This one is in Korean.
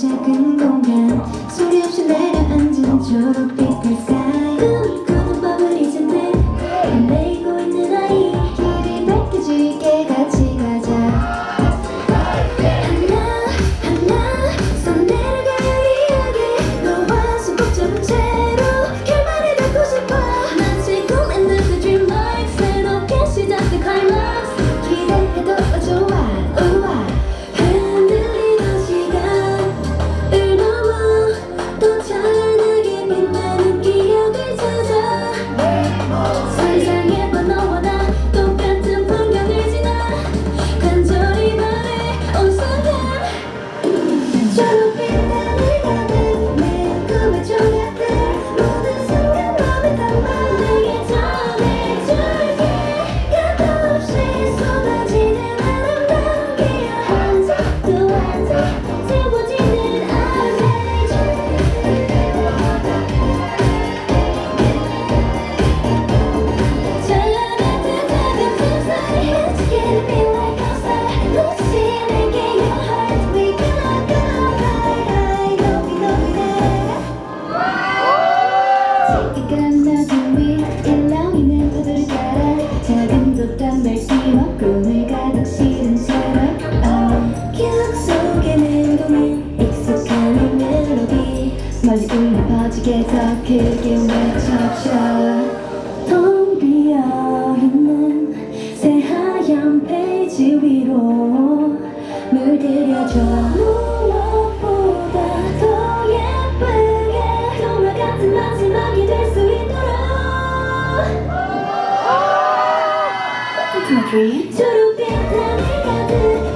작은 공간. 소리 없이 내려앉은 초록빛 햇살 빠지게 더 크게 외쳐줘 텅 비어있는 새하얀 페이지 위로 물들여줘 무엇보다 더 예쁘게 동화 같은 마지막이 될수 초록빛 나비가 들